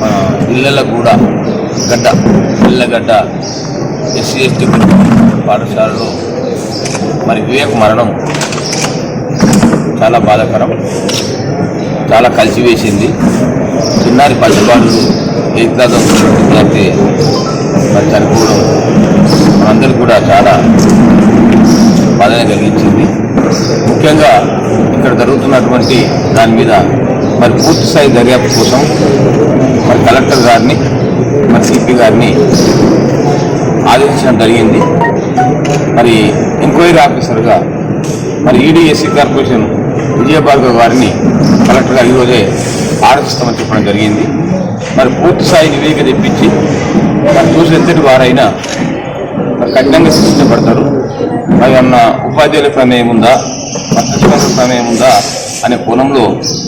మన ఇళ్ళగూడ గడ్డ ఇళ్ళగడ్డ SC ST పాఠశాలలో మరి వివేక్ మరణం చాలా బాధాకరం. చాలా కలిసివేసింది చిన్నారి పసిపాడు ఏకదాదం విద్యార్థి మరి చనిపోవడం మనందరికీ కూడా చాలా బాధనే కలిగించింది. ముఖ్యంగా ఇక్కడ జరుగుతున్నటువంటి దాని మీద మరి పూర్తి స్థాయి దర్యాప్తు కోసం మరి కలెక్టర్ గారిని మరి సిపి గారిని ఆదేశించడం జరిగింది. మరి ఎంక్వైరీ ఆఫీసర్గా మరి ఈడీఎస్సీ కార్పొరేషన్ విజయభార్గవ్ గారిని కలెక్టర్ గారు ఈరోజే ఆదేశిస్తామని చెప్పడం జరిగింది. మరి పూర్తి స్థాయి నివేదిక తెప్పించి మరి చూసి ఎంతటి వారైనా మరి కఠినంగా శిక్షించబడతారు. మరి అన్న ఉపాధ్యాయుల ప్రమేయం ఉందా? మత్స్య ప్రమేయం ఉందా? అనే కోణంలో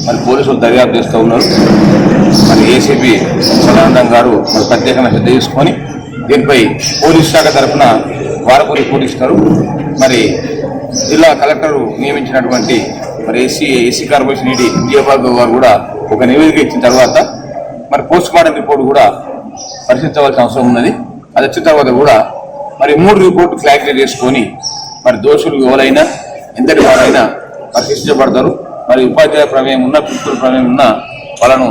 మరి పోలీసులు దర్యాప్తు చేస్తూ ఉన్నారు. మరి ఏసీపీ సదానందం గారు మరి ప్రత్యేకంగా శ్రద్ధ తీసుకొని దీనిపై పోలీస్ శాఖ తరఫున వారకు రిపోర్ట్ ఇస్తారు. మరి జిల్లా కలెక్టర్ నియమించినటువంటి మరి AC AC corporation ED Vijayababu గారు కూడా ఒక నివేదిక ఇచ్చిన తర్వాత మరి పోస్ట్ మార్టం రిపోర్ట్ కూడా పరిశీలించవలసిన అవసరం ఉన్నది. అది వచ్చిన తర్వాత కూడా మరి మూడు రిపోర్టు క్లారిఫై చేసుకొని మరి దోషులు ఎవరైనా ఎంతటి వారైనా పరిశీలించబడతారు. మరి ఉపాధ్యాయ ప్రమేయం ఉన్న ప్రిన్సిపల్ ప్రమేయం ఉన్న వాళ్ళను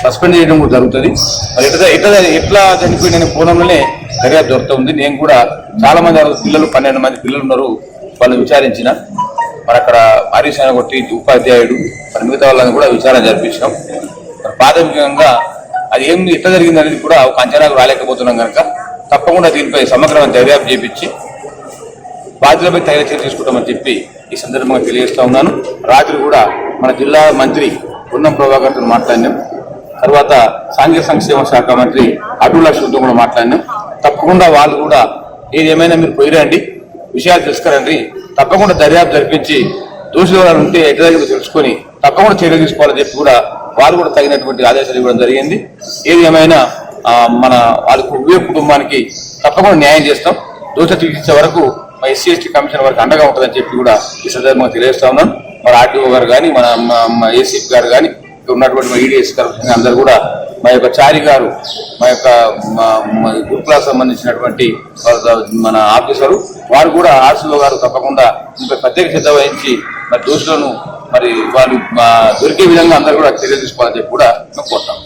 సస్పెండ్ చేయడం కూడా జరుగుతుంది. మరి ఎట్లా ఎట్లా ఎట్లా చనిపోయిన కోణంలోనే దర్యాప్తు జరుగుతుంది నేను కూడా చాలా మంది పిల్లలు పన్నెండు మంది పిల్లలు ఉన్నారు వాళ్ళు విచారించిన. మరి అక్కడ హరీష్ అని కొట్టి ఉపాధ్యాయుడు మరి మిగతా వాళ్ళని కూడా విచారణ జరిపించాం మరి ప్రాథమికంగా అది ఏం ఎట్లా జరిగింది అనేది కూడా ఒక అంచనాకు రాలేకపోతున్నాం కనుక తప్పకుండా దీనిపై సమగ్రమైన దర్యాప్తు చేపించి బాధ్యులపై తగిన చర్య తీసుకుంటామని చెప్పి ఈ సందర్భంగా తెలియజేస్తా ఉన్నాను. రాత్రి కూడా మన జిల్లా మంత్రి పొన్నం ప్రభాకర్తో మాట్లాడినాం. తర్వాత సాంఘిక సంక్షేమ శాఖ మంత్రి అటుల శుద్ధం కూడా మాట్లాడినాం. తప్పకుండా వాళ్ళు కూడా ఏది ఏమైనా మీరు పోయిరండి విషయాలు తెలుసుకురండి. తప్పకుండా దర్యాప్తు జరిపించి దోషులు ఎవరైనా ఉంటే ఎట్లా తెలుసుకొని తప్పకుండా చర్య తీసుకోవాలని చెప్పి కూడా వాళ్ళు కూడా తగినటువంటి ఆదేశాలు ఇవ్వడం జరిగింది. ఏది ఏమైనా మన వాళ్ళ కుటుంబానికి తప్పకుండా న్యాయం చేస్తాం. దోష తీర్చే వరకు మా ఎస్సీ ఎస్టీ కమిషన్ వరకు అండగా ఉంటుందని చెప్పి కూడా ఈ సందర్భంగా తెలియజేస్తా ఉన్నాం. మరి ఆర్టీఓ గారు కానీ మన ఏసీపీ గారు కానీ ఉన్నటువంటి మా ఈడీఎస్ కమిషన్ అందరూ కూడా మా యొక్క చారి గారు మా యొక్క గుర్తులకు సంబంధించినటువంటి మన ఆఫీసరు వారు కూడా ఆర్సీఓ గారు తప్పకుండా ఇంకా ప్రత్యేక శ్రద్ధ వహించి మరి దోషులను మరి వాళ్ళు దొరికే విధంగా అందరూ కూడా చర్య తీసుకోవాలని చెప్పి కూడా మేము కోరుతాం.